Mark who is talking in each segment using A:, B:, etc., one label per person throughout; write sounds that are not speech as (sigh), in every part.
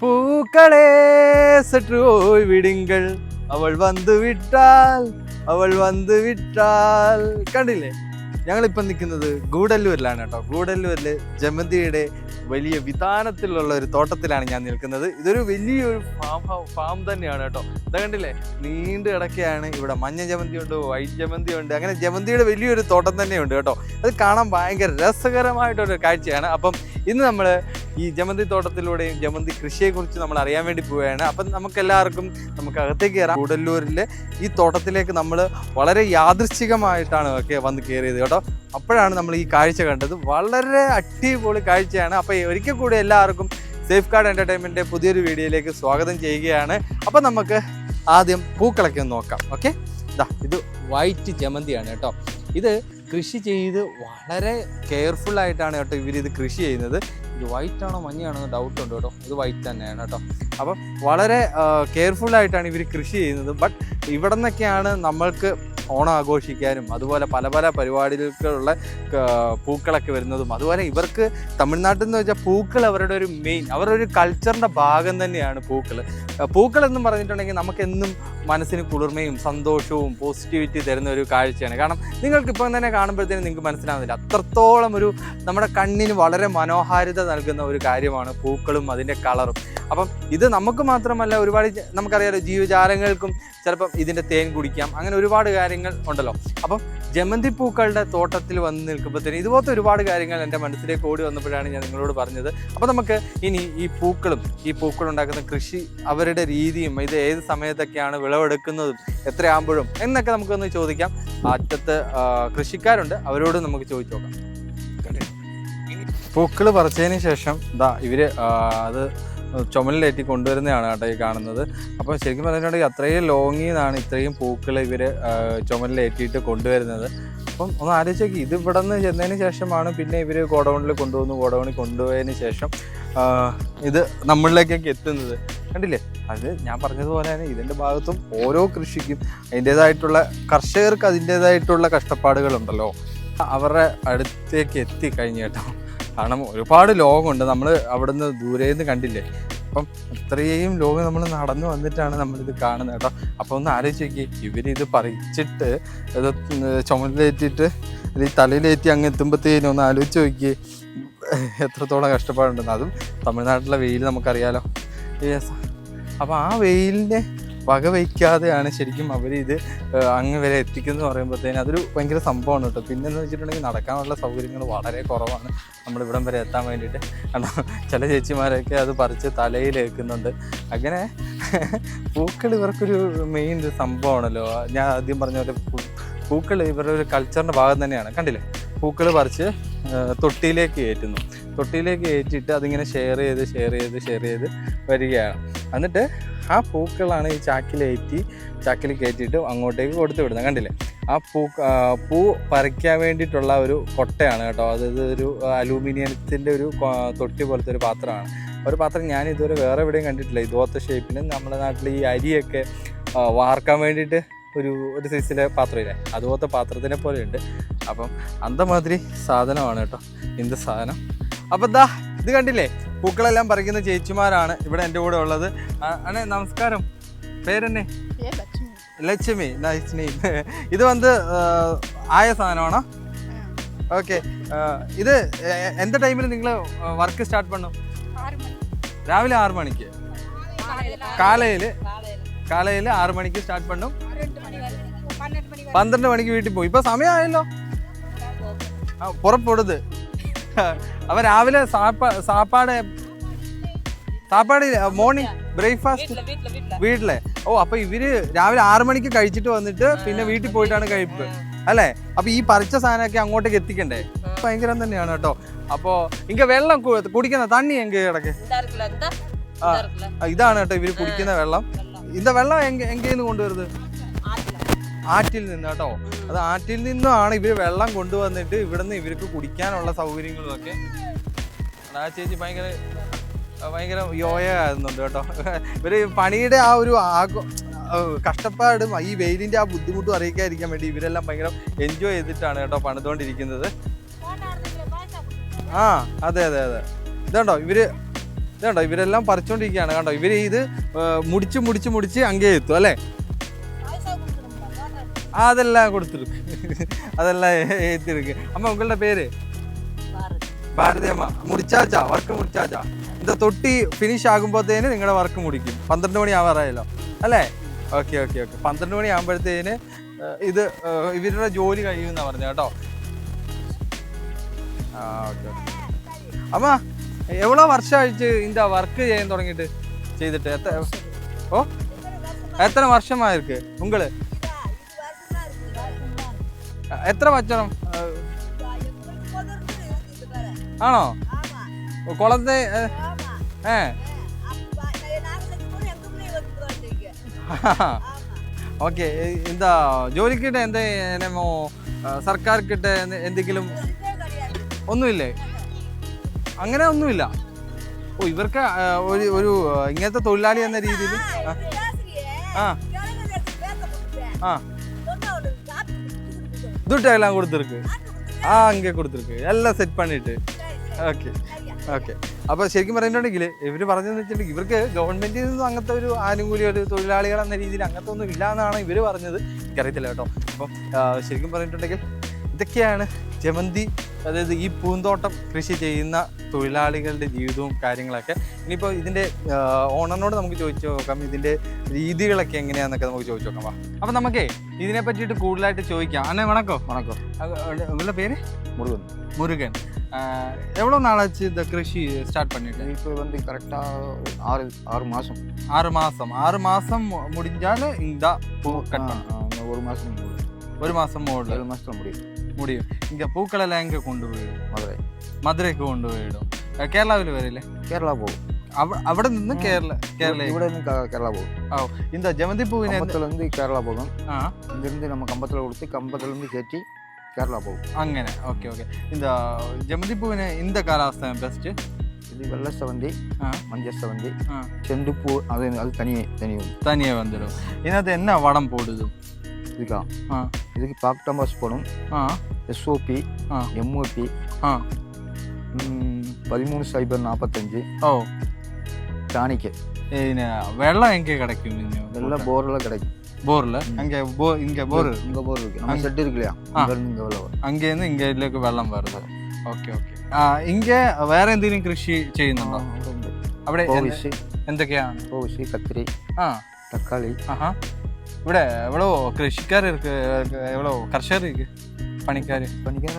A: பூக்களே சற்று ஓய்விடுங்கள் അവൾ വന്നു വിട്ടാൽ അവൾ വന്നു വിട്ടാൽ കണ്ടില്ലേ ഞങ്ങളിപ്പം നിൽക്കുന്നത് ഗൂഡല്ലൂരിലാണ് കേട്ടോ ഗൂഡല്ലൂരിൽ ജമന്തിയുടെ വലിയ വിധാനത്തിലുള്ള ഒരു തോട്ടത്തിലാണ് ഞാൻ നിൽക്കുന്നത്. ഇതൊരു വലിയൊരു ഫാം ഫാം തന്നെയാണ് കേട്ടോ. ഇതാ കണ്ടില്ലേ? നീണ്ട കിടക്കുകയാണ് ഇവിടെ മഞ്ഞ ജമന്തി ഉണ്ട് വൈറ്റ് ജമന്തി ഉണ്ട് അങ്ങനെ ജമന്തിയുടെ വലിയൊരു തോട്ടം തന്നെയുണ്ട് കേട്ടോ. അത് കാണാൻ ഭയങ്കര രസകരമായിട്ടൊരു കാഴ്ചയാണ്. അപ്പം ഇന്ന് നമ്മൾ ഈ ജമന്തി തോട്ടത്തിലൂടെയും ജമന്തി കൃഷിയെക്കുറിച്ച് നമ്മൾ അറിയാൻ വേണ്ടി പോവുകയാണ്. അപ്പം നമുക്ക് എല്ലാവർക്കും നമുക്ക് അകത്തേക്ക് കയറാം. കൂടല്ലൂരിലെ ഈ തോട്ടത്തിലേക്ക് നമ്മൾ വളരെ യാദൃശ്ചികമായിട്ടാണ് ഒക്കെ വന്ന് കയറിയത് കേട്ടോ. അപ്പോഴാണ് നമ്മൾ ഈ കാഴ്ച കണ്ടത്. വളരെ അടിപൊളി കാഴ്ചയാണ്. അപ്പോൾ ഒരിക്കൽ കൂടി എല്ലാവർക്കും സേഫ് ഗാർഡ് എന്റർടൈൻമെന്റിന്റെ പുതിയൊരു വീഡിയോയിലേക്ക് സ്വാഗതം ചെയ്യുകയാണ്. അപ്പം നമുക്ക് ആദ്യം പൂക്കളൊക്കെ ഒന്ന് നോക്കാം. ഓക്കെ? ഇതാ ഇത് വൈറ്റ് ജമന്തിയാണ് കേട്ടോ. ഇത് കൃഷി ചെയ്ത് വളരെ കെയർഫുൾ ആയിട്ടാണ് കേട്ടോ ഇവരിത് കൃഷി ചെയ്യുന്നത്. ഇത് വൈറ്റ് ആണോ മഞ്ഞയാണോ എന്ന് ഡൗട്ട് ഉണ്ട് കേട്ടോ. ഇത് വൈറ്റ് തന്നെയാണ് കേട്ടോ. അപ്പം വളരെ കെയർഫുൾ ആയിട്ടാണ് ഇവർ കൃഷി ചെയ്യുന്നത്. ബട്ട് ഇവിടെ നിന്നൊക്കെയാണ് നമ്മൾക്ക് ഓണം ആഘോഷിക്കാനും അതുപോലെ പല പല പരിപാടികൾക്കുള്ള പൂക്കളൊക്കെ വരുന്നതും അതുപോലെ ഇവർക്ക് തമിഴ്നാട്ടിൽ നിന്ന് വെച്ചാൽ പൂക്കൾ അവരുടെ ഒരു മെയിൻ അവരുടെ ഒരു കൾച്ചറിന്റെ ഭാഗം തന്നെയാണ് പൂക്കൾ പൂക്കൾ എന്നും പറഞ്ഞിട്ടുണ്ടെങ്കിൽ നമുക്കെന്നും മനസ്സിന് കുളിർമയും സന്തോഷവും പോസിറ്റിവിറ്റി തരുന്ന ഒരു കാഴ്ചയാണ്. കാരണം നിങ്ങൾക്ക് ഇപ്പം തന്നെ കാണുമ്പോഴത്തേനും നിങ്ങൾക്ക് മനസ്സിലാവുന്നില്ല. അത്രത്തോളം ഒരു നമ്മുടെ കണ്ണിന് വളരെ മനോഹാരിത നൽകുന്ന ഒരു കാര്യമാണ് പൂക്കളും അതിന്റെ കളറും അപ്പം ഇത് നമുക്ക് മാത്രമല്ല ഒരുപാട് നമുക്കറിയാലോ ജീവജാലങ്ങൾക്കും ചിലപ്പം ഇതിന്റെ തേൻ കുടിക്കാം. അങ്ങനെ ഒരുപാട് കാര്യങ്ങൾ ഉണ്ടല്ലോ. അപ്പം ജമന്തി പൂക്കളുടെ തോട്ടത്തിൽ വന്ന് നിൽക്കുമ്പോഴത്തേനും ഇതുപോലത്തെ ഒരുപാട് കാര്യങ്ങൾ എന്റെ മനസ്സിലേക്ക് ഓടി വന്നപ്പോഴാണ് ഞാൻ നിങ്ങളോട് പറഞ്ഞത്. അപ്പോൾ നമുക്ക് ഇനി ഈ പൂക്കളും ഈ പൂക്കൾ ഉണ്ടാക്കുന്ന കൃഷി അവരുടെ രീതിയും ഇത് ഏത് സമയത്തൊക്കെയാണ് വിളവെടുക്കുന്നതും എത്രയാകുമ്പോഴും എന്നൊക്കെ നമുക്കൊന്ന് ചോദിക്കാം. അറ്റത്ത് കൃഷിക്കാരുണ്ട്. അവരോട് നമുക്ക് ചോദിച്ചു നോക്കാം. പൂക്കൾ പറിച്ചതിന് ശേഷം ഇതാ ഇവർ അത് ചുമലിലേറ്റി കൊണ്ടുവരുന്നതാണ് കേട്ടോ ഈ കാണുന്നത്. അപ്പോൾ ശരിക്കും പറഞ്ഞിട്ടുണ്ടെങ്കിൽ അത്രയും ലോങ്ങിൽ നിന്നാണ് ഇത്രയും പൂക്കൾ ഇവർ ചുമലിലേറ്റിയിട്ട് കൊണ്ടുവരുന്നത്. അപ്പം ഒന്ന് ആലോചിച്ചേക്ക് ഇത് ഇവിടെ നിന്ന് ചെന്നതിന് ശേഷമാണ് പിന്നെ ഇവർ ഗോഡൗണിൽ കൊണ്ടുവന്നു ഗോഡൗണിൽ കൊണ്ടുപോയതിന് ശേഷം ഇത് നമ്മളിലേക്കൊക്കെ എത്തുന്നത്. കണ്ടില്ലേ? അത് ഞാൻ പറഞ്ഞതുപോലെ തന്നെ ഇതിന്റെ ഭാഗത്തും ഓരോ കൃഷിക്കും അതിന്റേതായിട്ടുള്ള കർഷകർക്ക് അതിന്റേതായിട്ടുള്ള കഷ്ടപ്പാടുകളുണ്ടല്ലോ. അവരുടെ അടുത്തേക്ക് എത്തി കഴിഞ്ഞു കേട്ടോ. കാരണം ഒരുപാട് ലോകമുണ്ട്. നമ്മൾ അവിടുന്ന് ദൂരെ നിന്ന് കണ്ടില്ലേ? അപ്പം അത്രയും ലോകം നമ്മൾ നടന്നു വന്നിട്ടാണ് നമ്മളിത് കാണുന്നത് കേട്ടോ. അപ്പോൾ ഒന്ന് ആലോചിച്ച് നോക്കി ഇവരിത് പറിച്ചിട്ട് ഇത് ചുമലിലേറ്റിട്ട് ഇത് തലയിലേറ്റി അങ്ങ് എത്തുമ്പോഴത്തേനും ഒന്ന് ആലോചിച്ച് നോക്കി എത്രത്തോളം കഷ്ടപ്പാടുണ്ടെന്ന്. അതും തമിഴ്നാട്ടിലെ വെയിൽ നമുക്കറിയാലോ. അപ്പം അപ്പോൾ ആ വെയിലിനെ വകവയ്ക്കാതെയാണ് ശരിക്കും അവർ ഇത് അങ്ങ് വരെ എത്തിക്കുന്നത് പറയുമ്പോഴത്തേന് അതൊരു ഭയങ്കര സംഭവമാണ് കേട്ടോ. പിന്നെ എന്ന് വെച്ചിട്ടുണ്ടെങ്കിൽ നടക്കാനുള്ള സൗകര്യങ്ങൾ വളരെ കുറവാണ്. നമ്മൾ ഇവിടം വരെ എത്താൻ വേണ്ടിയിട്ട്. കാരണം ചില ചേച്ചിമാരൊക്കെ അത് പറിച്ച് തലയിൽ വെക്കുന്നുണ്ട് അങ്ങനെ പൂക്കൾ ഇവർക്കൊരു മെയിൻ സംഭവമാണല്ലോ. ഞാൻ ആദ്യം പറഞ്ഞ പോലെ പൂക്കൾ ഇവരുടെ ഒരു കൾച്ചറിന്റെ ഭാഗം തന്നെയാണ്. കണ്ടില്ലേ? പൂക്കൾ പറിച്ച് തൊട്ടിയിലേക്ക് കയറ്റുന്നു തൊട്ടിയിലേക്ക് കയറ്റിയിട്ട് അതിങ്ങനെ ഷെയർ ചെയ്ത് ഷെയർ ചെയ്ത് ഷെയർ ചെയ്ത് വരികയാണ്. എന്നിട്ട് ആ പൂക്കളാണ് ഈ ചാക്കിലേറ്റി ചാക്കിൽ കയറ്റിയിട്ട് അങ്ങോട്ടേക്ക് കൊടുത്തു വിടുന്നത്. കണ്ടില്ലേ? ആ പൂ പൂ പറിക്കാൻ വേണ്ടിയിട്ടുള്ള ഒരു കൊട്ടയാണ് കേട്ടോ. അതായത് ഒരു അലൂമിനിയത്തിന്റെ ഒരു തൊട്ടി പോലത്തെ ഒരു പാത്രമാണ്. ഒരു പാത്രം ഞാൻ ഇതുവരെ വേറെ എവിടെയും കണ്ടിട്ടില്ല. ഇതുപോലത്തെ ഷേപ്പിന് നമ്മുടെ നാട്ടിൽ ഈ അരിയൊക്കെ വാർക്കാൻ വേണ്ടിയിട്ട് ഒരു ഒരു സൈസിലെ പാത്രമില്ലേ? അതുപോലത്തെ പാത്രത്തിനെ പോലെയുണ്ട്. അപ്പം അന്തമാതിരി സാധനമാണ് കേട്ടോ. എന്ത് സാധനം? അപ്പം എന്താ ഇത് കണ്ടില്ലേ? പൂക്കളെല്ലാം പറിക്കുന്ന ചേച്ചിമാരാണ് ഇവിടെ എന്റെ കൂടെ ഉള്ളത്. അണേ നമസ്കാരം. പേരെന്നെ?
B: ലക്ഷ്മി.
A: നൈസ് നെയിം ഇത് വന്ന് ആയ സാധനമാണോ? ഓക്കെ ഇത് എന്ത് ടൈമിൽ നിങ്ങൾ വർക്ക് സ്റ്റാർട്ട്
B: പണ്ണും
A: രാവിലെ ആറു മണിക്ക്. കാലയിൽ കാലയിൽ ആറു മണിക്ക് സ്റ്റാർട്ട്
B: പണ്ണും
A: പന്ത്രണ്ട് മണിക്ക് വീട്ടിൽ പോയി. ഇപ്പൊ സമയമായല്ലോ പുറപ്പെടുത്ത് അവ രാവിലെ സാപ്പാട് സാപ്പാട് മോർണിംഗ് ബ്രേക്ക്ഫാസ്റ്റ് വീട്ടിലെ ഓ അപ്പൊ ഇവർ രാവിലെ ആറു മണിക്ക് കഴിച്ചിട്ട് വന്നിട്ട് പിന്നെ വീട്ടിൽ പോയിട്ടാണ് കഴിപ്പ്. അല്ലെ? അപ്പൊ ഈ പറിച്ച സാധനമൊക്കെ അങ്ങോട്ടേക്ക് എത്തിക്കണ്ടേ? ഭയങ്കരം തന്നെയാണ് കേട്ടോ. അപ്പൊ ഇങ്ക വെള്ളം കുടിക്കുന്ന തണ്ണി എങ്ക കിടക്ക്? ഇതാണ് കേട്ടോ ഇവർ കുടിക്കുന്ന വെള്ളം. ഇന്ന വെള്ളം എങ്കേന്ന് കൊണ്ടുവരുന്നത്? ആറ്റിൽ നിന്ന് കേട്ടോ. അത് ആറ്റിൽ നിന്നാണ് ഇവർ വെള്ളം കൊണ്ടുവന്നിട്ട് ഇവിടുന്ന് ഇവർക്ക് കുടിക്കാനുള്ള സൗകര്യങ്ങളൊക്കെ ആ ചേച്ചി ഭയങ്കര ഭയങ്കര യോയ ആകുന്നുണ്ട് കേട്ടോ. ഇവർ പണിയുടെ ആ ഒരു ആഘോ കഷ്ടപ്പാടും ഈ വെയിലിന്റെ ആ ബുദ്ധിമുട്ടും അറിയിക്കാതിരിക്കാൻ വേണ്ടി ഇവരെല്ലാം ഭയങ്കര എൻജോയ് ചെയ്തിട്ടാണ് കേട്ടോ പണിതുകൊണ്ടിരിക്കുന്നത് ആ അതെ അതെ അതെ. ഇതുണ്ടോ ഇവർ ഇതുണ്ടോ ഇവരെല്ലാം പറിച്ചോണ്ടിരിക്കുകയാണ്. കണ്ടോ ഇവർ ഇത് മുടിച്ച് മുടിച്ച് മുടിച്ച് അങ്ങേ എത്തും അല്ലേ? അതെല്ലാം கொடுத்துருக்கு അതെല്ലാം ஏற்றிருக்கு அம்மா உங்களோட பேர் பாரதி அம்மா முடிச்சாச்சா വർക്ക് മുടിച്ചാച്ചാ. இந்த തൊട്ടി ഫിനിഷ് ആകുമ്പോഴത്തേന് നിങ്ങളുടെ വർക്ക് മുടിക്കും. പന്ത്രണ്ട് മണി ആവാറായല്ലോ. അല്ലേ? ഓക്കെ ഓക്കെ ഓക്കെ പന്ത്രണ്ട് മണി ആകുമ്പോഴത്തേന് ഇത് ഇവരുടെ ജോലി കഴിയുമെന്നാണ് പറഞ്ഞ കേട്ടോ. ആ ഓക്കെ ഓക്കെ അമ്മ എവ്വളോ വർഷമായിട്ട് ഇന്ത വർക്ക് ചെയ്യാൻ തുടങ്ങിയിട്ട് ചെയ്തിട്ട്? എത്ര ഓ? എത്ര വർഷമായിരിക്ക് ഉങ്ങൾ? എത്ര വച്ചണം ആണോ? കുളത്തെ ഏ, (laughs) ഓക്കെ എന്താ ജോലിക്കിട്ട് എന്താ സർക്കാർ കിട്ട എന്ത്- എന്തെങ്കിലും? ഒന്നുമില്ലേ? അങ്ങനെ ഒന്നുമില്ല. ഓ ഇവർക്ക് ഒരു ഒരു ഇങ്ങനത്തെ തൊഴിലാളി എന്ന രീതിയിൽ ആ. ആ. துட்டையெல்லாம் கொடுத்துருக்கு ആ അങ്ങേ കൊടുത്തിരിക്ക്. എല്ലാം സെറ്റ് പണിയിട്ട്. ഓക്കെ ഓക്കെ അപ്പോൾ ശരിക്കും പറയുന്നുണ്ടെങ്കിൽ ഇവർ പറഞ്ഞതെന്ന് വെച്ചിട്ടുണ്ടെങ്കിൽ ഇവർക്ക് ഗവൺമെന്റിൽ നിന്നും അങ്ങനത്തെ ഒരു ആനുകൂല്യം ഒരു തൊഴിലാളികൾ എന്ന രീതിയിൽ അങ്ങനത്തെ ഒന്നും ഇല്ല എന്നാണ് ഇവർ പറഞ്ഞത്. എനിക്കറിയത്തില്ല കേട്ടോ. അപ്പം ശരിക്കും പറഞ്ഞിട്ടുണ്ടെങ്കിൽ ഇതൊക്കെയാണ് ജമന്തി അതായത് ഈ പൂന്തോട്ടം കൃഷി ചെയ്യുന്ന തൊഴിലാളികളുടെ ജീവിതവും കാര്യങ്ങളൊക്കെ. ഇനിയിപ്പോൾ ഇതിന്റെ ഓണറിനോട് നമുക്ക് ചോദിച്ചു നോക്കാം. ഇതിന്റെ രീതികളൊക്കെ എങ്ങനെയാണെന്നൊക്കെ നമുക്ക് ചോദിച്ചു നോക്കാം. അപ്പം നമുക്കേ ഇതിനെ പറ്റിയിട്ട് കൂടുതലായിട്ട് ചോദിക്കാം അണ്ണേ വണക്കോ
C: வணக்கம்
A: உங்களோட பேரு
C: முருகன்
A: முருகன் ஆஹ் எவ்வளோ நாளாச்சு இந்த கிருஷி ஸ்டார்ட் பண்ணிட்டு
C: இப்போ வந்து கரெக்டாக ஆறு ஆறு மாதம்
A: ஆறு மாசம் ஆறு மாசம் முடிஞ்சால இந்த பூ கட் பண்ண
C: ஒரு மாதம்
A: ஒரு மாசம் மூடல
C: ஏழு மாதத்தில் முடியும்
A: முடியும் இங்க பூக்கள் எல்லாம் எங்க கொண்டு போயிடும்
C: மதுரை
A: மதுரைக்கு கொண்டு போயிடும் அஹ் கேரளாவில் வரையில
C: கேரளா போகும்
A: அவ- അവിടെ നിന്ന് കേരള കേരള
C: ഇവിടെ നിന്ന് കേരള പോകും.
A: இந்த ജമന്തി പൂവിനെ
C: കമ്പത്തിലിருந்து കേരള പോകും. ഇங்கிருந்து നമ്മൾ കമ്പത്തിൽ കൊടുത്ത് കമ്പത്തിലിருந்து കയറ്റി കേരള പോകും.
A: അങ്ങനെ. Okay okay. இந்த ജമന്തി പൂവിന് இந்த കാലാവസ്ഥ ബെസ്റ്റ്
C: இது வெள்ளை செவந்தி மஞ்சள் செவந்தி செண்டுப்பூ அது அது தனியே தனியே
A: தனியே வந்துடும் என்னது என்ன வடம் போடுது
C: இதுக்கா இதுக்கு பாக்டமாஸ்
A: போடும்
C: எஸ்ஓபி எம்ஓபி பதிமூணு சைபர் நாற்பத்தஞ்சு
A: ஓ
C: டானிக்கு
A: വെള്ളം எங்கே கிடைக்கும்
C: வெள்ளம் போரில் கிடைக்கும்
A: போர்ல அங்க போ
C: இங்க போர் இங்க
A: போர் വെള്ളം വരുന്നത്. Okay okay. വേറെ എന്തെങ്കിലും കൃഷി ചെയ്യുന്നുണ്ടോ? അവിടെ എന്തൊക്കെയാണ്?
C: കത്തിരി
A: ആ.
C: തക്കാളി.
A: ആഹാ. ഇവിടെ എവളോ കൃഷിക്കാർ ഇരിക്ക് എവ്വളോ കർഷകർ പണിക്കാർ
C: பனிக்கார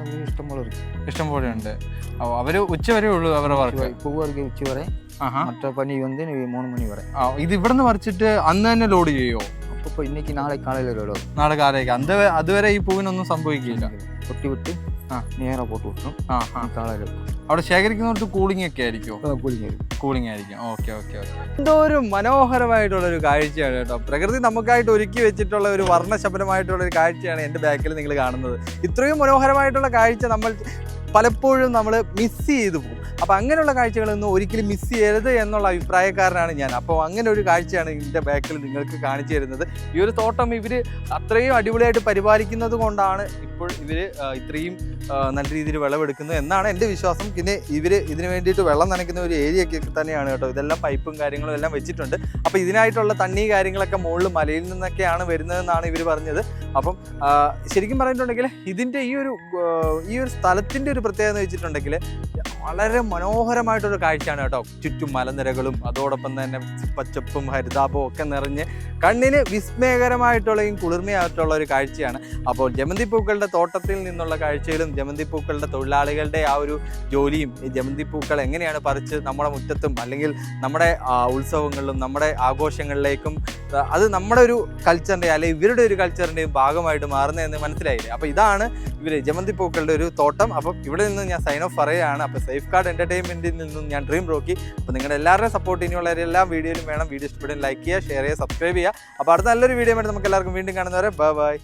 C: அது இஷ்டம் போல இருக்கு
A: ഇഷ്ടം പോലെ ഉണ്ട് ഓ, അവര് ഉച്ച വരെ ഉള്ളൂ അവരുടെ വർക്ക്
C: பூவா இருக்கு உச்சி வரை
A: ആഹാ
C: மற்ற பனி வந்து நீ மூணு மணி வரை
A: ആ, ഇത് ഇവിടെ നിന്ന് പറിച്ചിട്ട് അന്ന് തന്നെ ലോഡ് ചെയ്യോ
C: அப்பப்போ இன்னைக்கு நாளைக்கு காலையில் விடும்
A: നാളെ കാലത്തേക്ക് അത് അതുവരെ ഈ പൂവിനൊന്നും സംഭവിക്കില്ല
C: கொட்டி விட்டு
A: ஆ.
C: நேராக போட்டு விட்டுரும்
A: ആ ആ
C: காலையில்
A: അവിടെ ശേഖരിക്കുന്നിടത്ത് കൂളിംഗ് ഒക്കെ ആയിരിക്കും
C: கூலிங்க இருக்கு
A: കൂളിംഗ് ആയിരിക്കും. ഓക്കെ ഓക്കെ ഓക്കെ എന്തോ ഒരു മനോഹരമായിട്ടുള്ള ഒരു കാഴ്ചയാണ് കേട്ടോ. പ്രകൃതി നമുക്കായിട്ട് ഒരുക്കി വെച്ചിട്ടുള്ള ഒരു വർണശബനമായിട്ടുള്ള ഒരു കാഴ്ചയാണ് എന്റെ ബാക്കിൽ നിങ്ങൾ കാണുന്നത്. ഇത്രയും മനോഹരമായിട്ടുള്ള കാഴ്ച നമ്മൾ പലപ്പോഴും നമ്മൾ മിസ് ചെയ്തു പോകും. അപ്പോൾ അങ്ങനെയുള്ള കാഴ്ചകളൊന്നും ഒരിക്കലും മിസ് ചെയ്യരുത് എന്നുള്ള അഭിപ്രായക്കാരനാണ് ഞാൻ. അപ്പോൾ അങ്ങനെ ഒരു കാഴ്ചയാണ് ഇതിന്റെ ബാക്കിൽ നിങ്ങൾക്ക് കാണിച്ചു തരുന്നത്. ഈ ഒരു തോട്ടം ഇവർ അത്രയും അടിപൊളിയായിട്ട് പരിപാലിക്കുന്നത് കൊണ്ടാണ് ഇപ്പോൾ ഇവർ ഇത്രയും നല്ല രീതിയിൽ വിളവെടുക്കുന്നു എന്നാണ് എന്റെ വിശ്വാസം. പിന്നെ ഇവർ ഇതിന് വേണ്ടിയിട്ട് വെള്ളം നനയ്ക്കുന്ന ഒരു ഏരിയ ഒക്കെ തന്നെയാണ് കേട്ടോ. ഇതെല്ലാം പൈപ്പും കാര്യങ്ങളും എല്ലാം വെച്ചിട്ടുണ്ട്. അപ്പോൾ ഇതിനായിട്ടുള്ള തണ്ണി കാര്യങ്ങളൊക്കെ മുകളിൽ മലയിൽ നിന്നൊക്കെയാണ് വരുന്നതെന്നാണ് ഇവർ പറഞ്ഞത്. അപ്പം ശരിക്കും പറഞ്ഞിട്ടുണ്ടെങ്കിൽ ഇതിന്റെ ഈ ഒരു ഈ ഒരു സ്ഥലത്തിന്റെ ഒരു പ്രത്യേകത എന്ന് വെച്ചിട്ടുണ്ടെങ്കിൽ വളരെ മനോഹരമായിട്ടൊരു കാഴ്ചയാണ് കേട്ടോ. ചുറ്റും മലനിരകളും അതോടൊപ്പം തന്നെ പച്ചപ്പും ഹരിതാപവും ഒക്കെ നിറഞ്ഞ് കണ്ണിന് വിസ്മയകരമായിട്ടുള്ളയും കുളിർമയായിട്ടുള്ള ഒരു കാഴ്ചയാണ്. അപ്പോൾ ജമന്തി പൂക്കളുടെ തോട്ടത്തിൽ നിന്നുള്ള കാഴ്ചകളും ജമന്തി പൂക്കളുടെ തൊഴിലാളികളുടെ ആ ഒരു ജോലിയും ഈ ജമന്തി പൂക്കൾ എങ്ങനെയാണ് പറിച്ച് നമ്മുടെ മുറ്റത്തും അല്ലെങ്കിൽ നമ്മുടെ ഉത്സവങ്ങളിലും നമ്മുടെ ആഘോഷങ്ങളിലേക്കും അത് നമ്മുടെ ഒരു കൾച്ചറിന്റെ അല്ലെങ്കിൽ ഇവരുടെ ഒരു കൾച്ചറിന്റെയും ഭാഗമായിട്ട് മാറുന്നതെന്ന് മനസ്സിലായില്ലേ? അപ്പോൾ ഇതാണ് ഇവർ ജമന്തി പൂക്കളുടെ ഒരു തോട്ടം. അപ്പം ഇവിടെ നിന്ന് ഞാൻ സൈൻ ഓഫ് പറയുകയാണ്. അപ്പോൾ സേഫ് ഗാർഡ് എന്റർടൈൻമെന്റിൽ നിന്നും ഞാൻ ഡ്രീം റോക്കി അപ്പോൾ നിങ്ങളുടെ എല്ലാവരുടെയും സപ്പോർട്ട് ഇനിയുള്ള എല്ലാ വീഡിയോയിലും വേണം. വീഡിയോ ഇഷ്ടപ്പെടും ലൈക്ക് ചെയ്യുക ഷെയർ ചെയ്യുക സബ്സ്ക്രൈബ് ചെയ്യുക. അപ്പോൾ അടുത്ത നല്ലൊരു വീഡിയോ ആയിട്ട് നമുക്ക് എല്ലാവർക്കും വീണ്ടും കാണുന്നവരെ. Bye bye